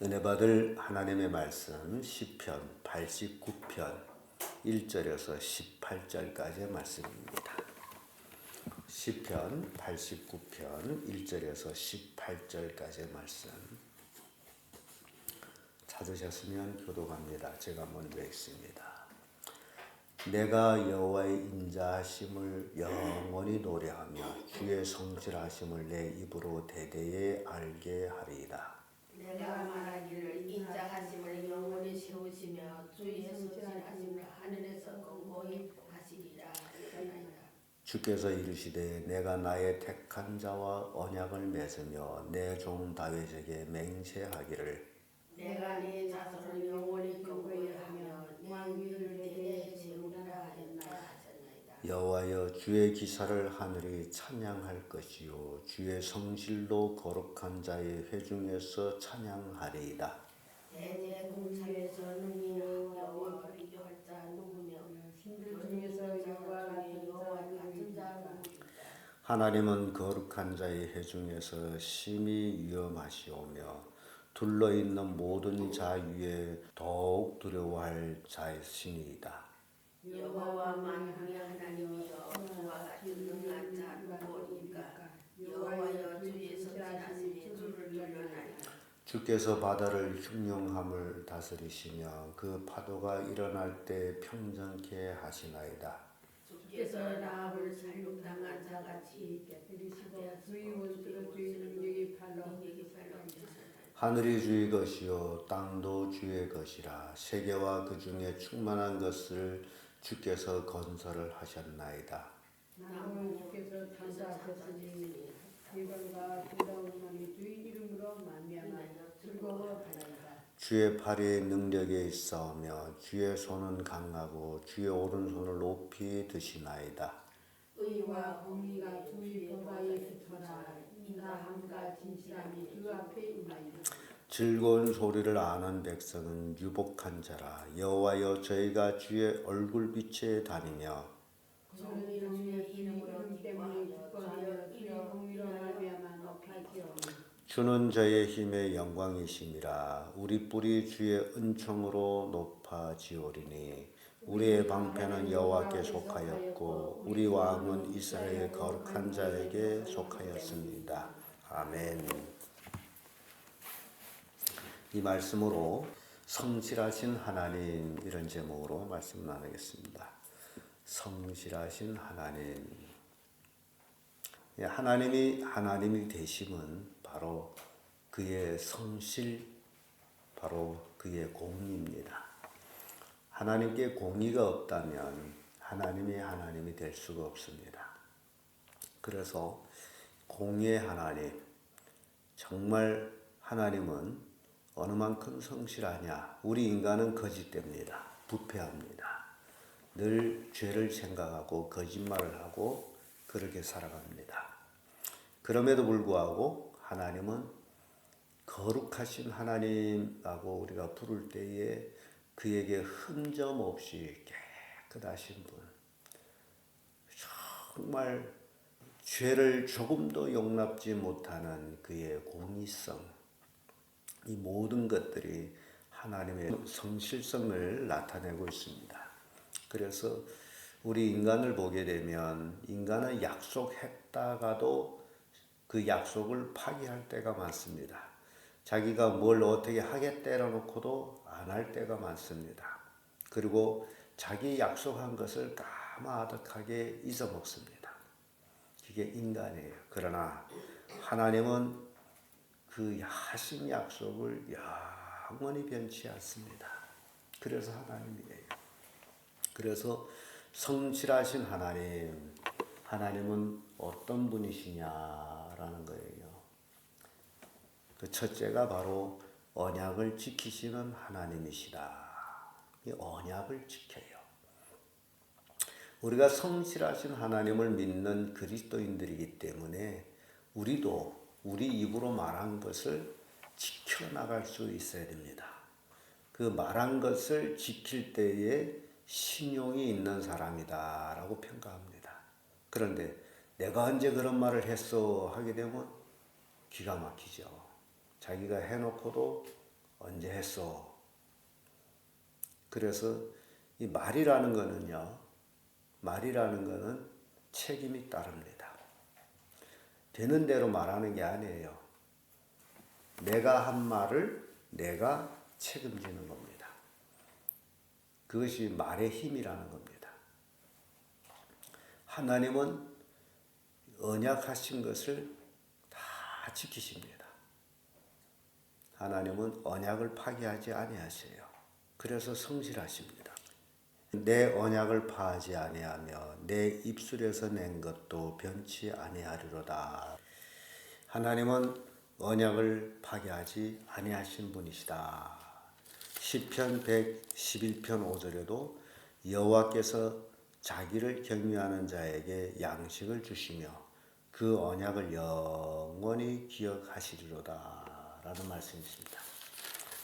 은혜 받을 하나님의 말씀 시편 89편 1절에서 18절까지의 말씀입니다. 시편 89편 1절에서 18절까지의 말씀 찾으셨으면 교독합니다. 제가 먼저 읽습니다. 내가 여호와의 인자하심을 영원히 노래하며 주의 성실하심을 내 입으로 대대에 알게 하리이다. 내가 말하기를 인자 하심을 영원히 세우시며 주의 성실하심을 하늘에서 공고히 하시리라. 주께서 이르시되 내가 나의 택한 자와 언약을 맺으며 내 종 다윗에게 맹세하기를. 내가 네 자손을 영원히 공고히 하며 왕위를 대대에 세우리라 하였나이다 하셨나이다. 여호와여 주의 기사를 하늘이 찬양할 것이요 주의 성실로 거룩한 자의 회중에서 찬양하리이다. 대대 공창에서 능히 여호와를 비교할 자 누구며 신들 중에서 여호와 같은 여호와 자 하나님은 거룩한 자의 회중에서 심히 위험하시오며 둘러 있는 모든 자 위에 더욱 두려워할 자이시니이다. 여호와와 만군의 하나님이여 주와 같은 능한 자 누구이까 여호와여 주의 성실하심이 주를 눌러나이다. 주께서 바다를 흉용함을 다스리시며 그 파도가 일어날 때 평정케 하시나이다. 주께서 라합을 살육당한 자같이 깨뜨리시고 주의 원수를 주의 능력이 팔로. 하늘이 주의 것이요 땅도 주의 것이라 세계와 그 중에 충만한 것을 주께서 건설을 하셨나이다. 나무는 주께서 창조하셨으니 일반과 돌아오는 주의 이름으로 만미하나 즐거워하나이다. 주의 팔이 능력에 있사오며 주의 손은 강하고 주의 오른손을 높이 드시나이다. 의와 공의가 주의 보좌에 붙어라 인자함과 진실함이 주 앞에 임하이다. 즐거운 소리를 아는 백성은 유복한 자라 여호와여 저희가 주의 얼굴빛에 다니며 주는 저의 힘의 영광이심이라 우리 뿔이 주의 은총으로 높아지오리니 우리의 방패는 여호와께 속하였고 우리 왕은 이스라엘의 거룩한 자에게 속하였습니다. 아멘. 이 말씀으로 성실하신 하나님 이런 제목으로 말씀 나누겠습니다. 성실하신 하나님. 예, 하나님이 하나님이 되심은 바로 그의 성실, 바로 그의 공의입니다. 하나님께 공의가 없다면 하나님이 하나님이 될 수가 없습니다. 그래서 공의의 하나님, 정말 하나님은 어느 만큼 성실하냐? 우리 인간은 거짓됩니다. 부패합니다. 늘 죄를 생각하고 거짓말을 하고 그렇게 살아갑니다. 그럼에도 불구하고 하나님은 거룩하신 하나님하고 우리가 부를 때에 그에게 흠점 없이 깨끗하신 분. 정말 죄를 조금도 용납지 못하는 그의 공의성. 이 모든 것들이 하나님의 성실성을 나타내고 있습니다. 그래서 우리 인간을 보게 되면 인간은 약속했다가도 그 약속을 파기할 때가 많습니다. 자기가 뭘 어떻게 하겠다라 놓고도 안 할 때가 많습니다. 그리고 자기 약속한 것을 까마득하게 잊어먹습니다. 이게 인간이에요. 그러나 하나님은 그 하신 약속을 영원히 변치 않습니다. 그래서 하나님이에요. 그래서 성실하신 하나님, 하나님은 어떤 분이시냐라는 거예요. 그 첫째가 바로 언약을 지키시는 하나님이시다. 이 언약을 지켜요. 우리가 성실하신 하나님을 믿는 그리스도인들이기 때문에 우리도 우리 입으로 말한 것을 지켜나갈 수 있어야 됩니다. 그 말한 것을 지킬 때에 신용이 있는 사람이다 라고 평가합니다. 그런데 내가 언제 그런 말을 했어 하게 되면 기가 막히죠. 자기가 해놓고도 언제 했어? 그래서 이 말이라는 거는요, 말이라는 거는 책임이 따릅니다. 되는 대로 말하는 게 아니에요. 내가 한 말을 내가 책임지는 겁니다. 그것이 말의 힘이라는 겁니다. 하나님은 언약하신 것을 다 지키십니다. 하나님은 언약을 파기하지 아니하세요. 그래서 성실하십니다. 내 언약을 파하지 아니하며 내 입술에서 낸 것도 변치 아니하리로다. 하나님은 언약을 파괴하지 아니하신 분이시다. 시편 111편 5절에도 여호와께서 자기를 경외하는 자에게 양식을 주시며 그 언약을 영원히 기억하시리로다 라는 말씀이 있습니다.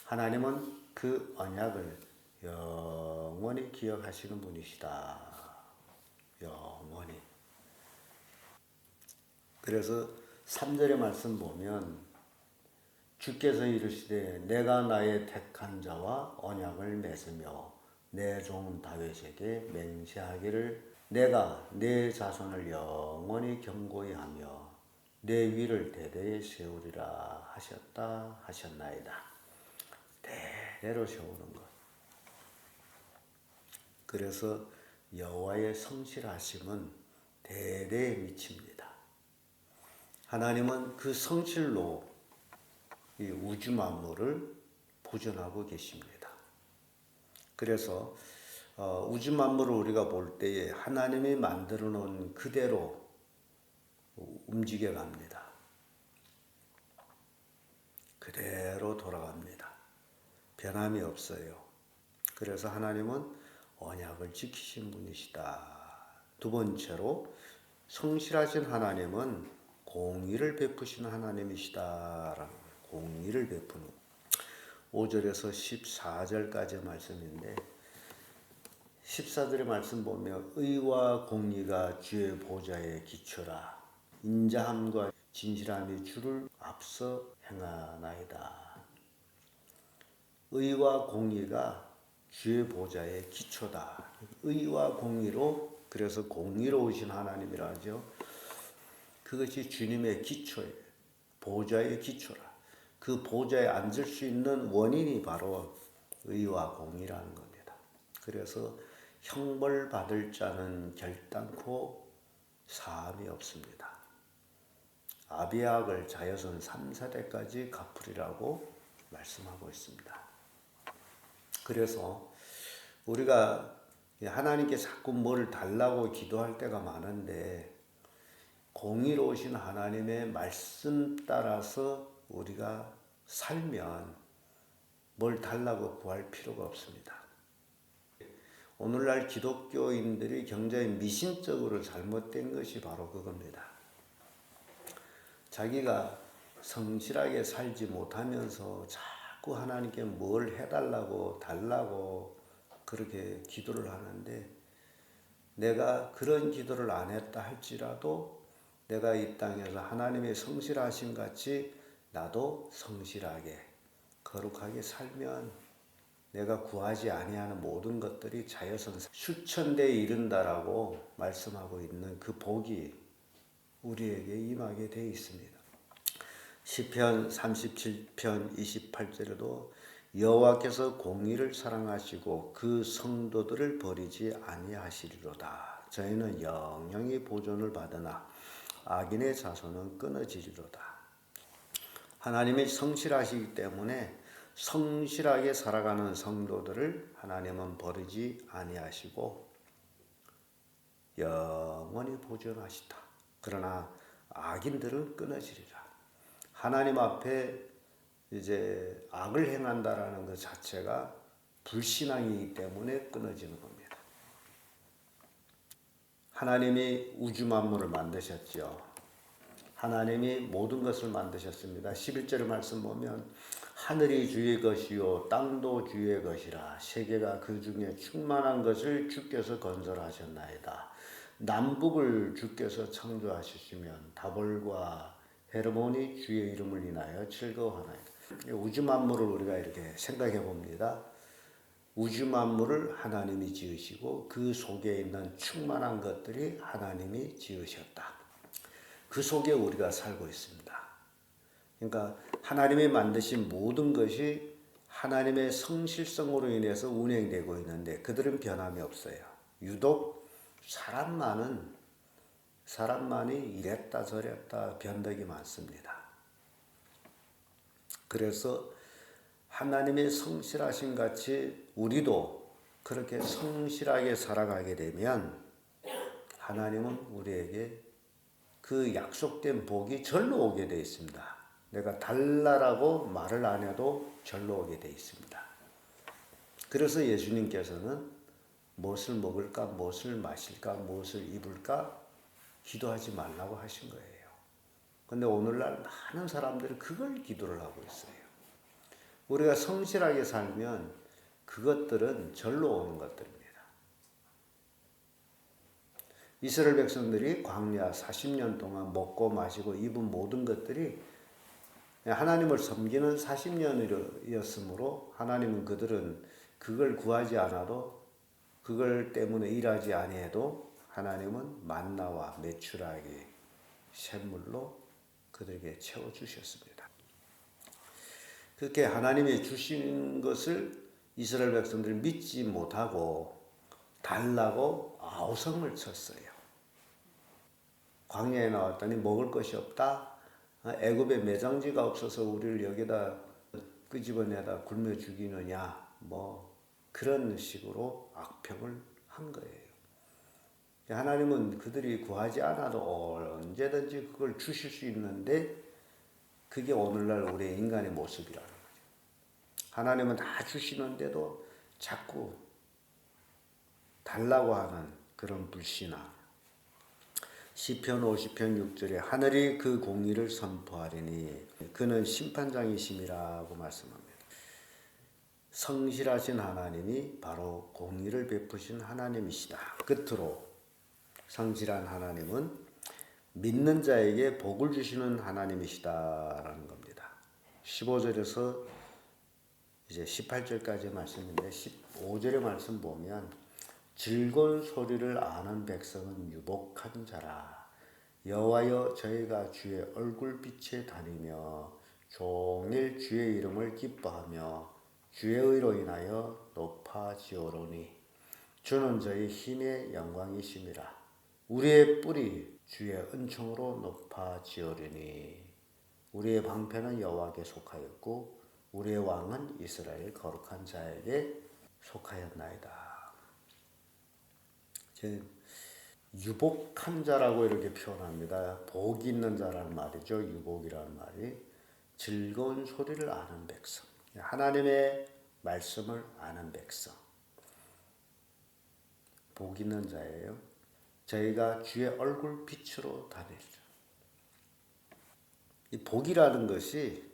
하나님은 그 언약을 영원히 기억하시는 분이시다. 영원히. 그래서 3절의 말씀 보면 주께서 이르시되 내가 나의 택한 자와 언약을 맺으며 내 종 다윗에게 맹세하기를 내가 내 자손을 영원히 경고히 하며 내 위를 대대에 세우리라 하셨다 하셨나이다. 대대로 세우는 것. 그래서 여호와의 성실하심은 대대에 미칩니다. 하나님은 그 성실로 이 우주 만물을 보존하고 계십니다. 그래서 어, 우주 만물을 우리가 볼 때에 하나님이 만들어 놓은 그대로 움직여 갑니다. 그대로 돌아갑니다. 변함이 없어요. 그래서 하나님은 언약을 지키신 분이시다. 두 번째로 성실하신 하나님은 공의를 베푸시는 하나님이시다라는. 공의를 베푸는 5절에서 14절까지 말씀인데 14절의 말씀 보면 의와 공의가 주의 보좌의 기초라 인자함과 진실함이 주를 앞서 행하나이다. 의와 공의가 주의 보좌의 기초다. 의와 공의로 그래서 공의로우신 하나님이라 하죠. 그것이 주님의 기초예요. 보좌의 기초라. 그 보좌에 앉을 수 있는 원인이 바로 의와 공의라는 겁니다. 그래서 형벌 받을 자는 결단코 사함이 없습니다. 아비악을 자여선 3, 4대까지 갚으리라고 말씀하고 있습니다. 그래서 우리가 하나님께 자꾸 뭘 달라고 기도할 때가 많은데 공의로우신 하나님의 말씀 따라서 우리가 살면 뭘 달라고 구할 필요가 없습니다. 오늘날 기독교인들이 굉장히 미신적으로 잘못된 것이 바로 그겁니다. 자기가 성실하게 살지 못하면서 자꾸 하나님께 뭘 해달라고 달라고 그렇게 기도를 하는데 내가 그런 기도를 안 했다 할지라도 내가 이 땅에서 하나님의 성실하심 같이 나도 성실하게 거룩하게 살면 내가 구하지 아니하는 모든 것들이 자여선 수천 대에 이른다라고 말씀하고 있는 그 복이 우리에게 임하게 되어 있습니다. 시편 37편 28절에도 여호와께서 공의를 사랑하시고 그 성도들을 버리지 아니하시리로다. 저희는 영영이 보존을 받으나 악인의 자손은 끊어지리로다. 하나님이 성실하시기 때문에 성실하게 살아가는 성도들을 하나님은 버리지 아니하시고 영원히 보존하시다. 그러나 악인들은 끊어지리라. 하나님 앞에 이제 악을 행한다라는 것 자체가 불신앙이기 때문에 끊어지는 겁니다. 하나님이 우주 만물을 만드셨죠. 하나님이 모든 것을 만드셨습니다. 11절의 말씀 보면 하늘이 주의 것이요 땅도 주의 것이라 세계가 그 중에 충만한 것을 주께서 건설하셨나이다. 남북을 주께서 창조하셨으면 다볼과 헤르몬이 주의 이름을 인하여 즐거워하나이다. 우주 만물을 우리가 이렇게 생각해 봅니다. 우주 만물을 하나님이 지으시고 그 속에 있는 충만한 것들이 하나님이 지으셨다. 그 속에 우리가 살고 있습니다. 그러니까 하나님이 만드신 모든 것이 하나님의 성실성으로 인해서 운행되고 있는데 그들은 변함이 없어요. 유독 사람만은 사람만이 이랬다 저랬다 변덕이 많습니다. 그래서 하나님의 성실하신 같이 우리도 그렇게 성실하게 살아가게 되면 하나님은 우리에게 그 약속된 복이 절로 오게 되어 있습니다. 내가 달라라고 말을 안 해도 절로 오게 되어 있습니다. 그래서 예수님께서는 무엇을 먹을까, 무엇을 마실까, 무엇을 입을까 기도하지 말라고 하신 거예요. 근데 오늘날 많은 사람들이 그걸 기도를 하고 있어요. 우리가 성실하게 살면 그것들은 절로 오는 것들입니다. 이스라엘 백성들이 광야 40년 동안 먹고 마시고 입은 모든 것들이 하나님을 섬기는 40년이었으므로 하나님은 그들은 그걸 구하지 않아도 그걸 때문에 일하지 아니해도 하나님은 만나와 매출하게 샘물로 그들에게 채워 주셨습니다. 그렇게 하나님이 주신 것을 이스라엘 백성들이 믿지 못하고 달라고 아우성을 쳤어요. 광야에 나왔더니 먹을 것이 없다. 애굽에 매장지가 없어서 우리를 여기다 끄집어내다 굶어 죽이느냐. 뭐 그런 식으로 악평을 한 거예요. 하나님은 그들이 구하지 않아도 언제든지 그걸 주실 수 있는데 그게 오늘날 우리의 인간의 모습이라는 거죠. 하나님은 다 주시는데도 자꾸 달라고 하는 그런 불신앙. 시편 50편 6절에 하늘이 그 공의를 선포하리니 그는 심판장이심이라고 말씀합니다. 성실하신 하나님이 바로 공의를 베푸신 하나님이시다. 끝으로 성실한 하나님은 믿는 자에게 복을 주시는 하나님이시다라는 겁니다. 15절에서 이제 18절까지 말씀인데 15절의 말씀 보면 즐거운 소리를 아는 백성은 유복한 자라 여호와여 저희가 주의 얼굴빛에 다니며 종일 주의 이름을 기뻐하며 주의 의로 인하여 높아지오로니 주는 저희 힘의 영광이심이라 우리의 뿔이 주의 은총으로 높아지오리니 우리의 방패는 여호와께 속하였고 우리의 왕은 이스라엘 거룩한 자에게 속하였나이다. 유복한 자라고 이렇게 표현합니다. 복 있는 자라는 말이죠. 유복이라는 말이 즐거운 소리를 아는 백성. 하나님의 말씀을 아는 백성. 복 있는 자예요. 저희가 주의 얼굴 빛으로 다니죠. 이 복이라는 것이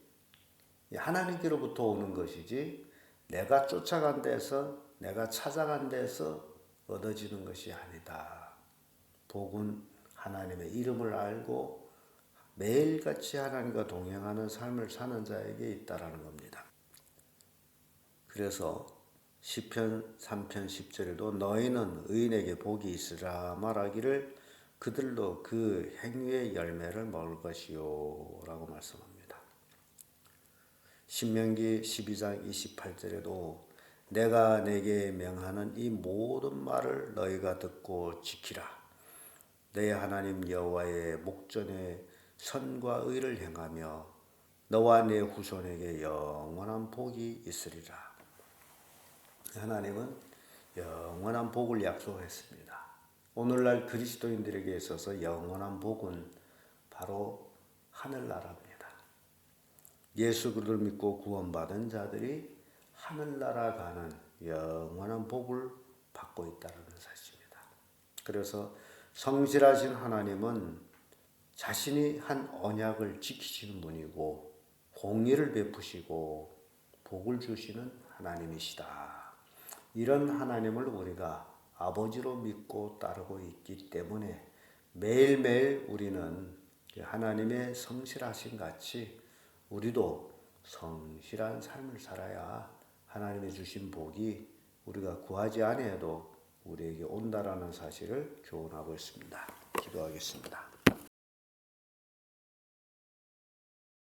하나님께로부터 오는 것이지 내가 쫓아간 데서 내가 찾아간 데서 얻어지는 것이 아니다. 복은 하나님의 이름을 알고 매일같이 하나님과 동행하는 삶을 사는 자에게 있다라는 겁니다. 그래서 시편 3편 10절에도 너희는 의인에게 복이 있으라 말하기를 그들로 그 행위의 열매를 먹을 것이요 라고 말씀합니다. 신명기 12장 28절에도 내가 내게 명하는 이 모든 말을 너희가 듣고 지키라. 내 하나님 여호와의 목전에 선과 의를 행하며 너와 내 후손에게 영원한 복이 있으리라. 하나님은 영원한 복을 약속했습니다. 오늘날 그리스도인들에게 있어서 영원한 복은 바로 하늘나라입니다. 예수 그리스도를 믿고 구원받은 자들이 하늘나라 가는 영원한 복을 받고 있다는 사실입니다. 그래서 성실하신 하나님은 자신이 한 언약을 지키시는 분이고 공의를 베푸시고 복을 주시는 하나님이시다. 이런 하나님을 우리가 아버지로 믿고 따르고 있기 때문에 매일매일 우리는 하나님의 성실하신 같이 우리도 성실한 삶을 살아야 하나님의 주신 복이 우리가 구하지 아니해도 우리에게 온다라는 사실을 교훈하고 있습니다. 기도하겠습니다.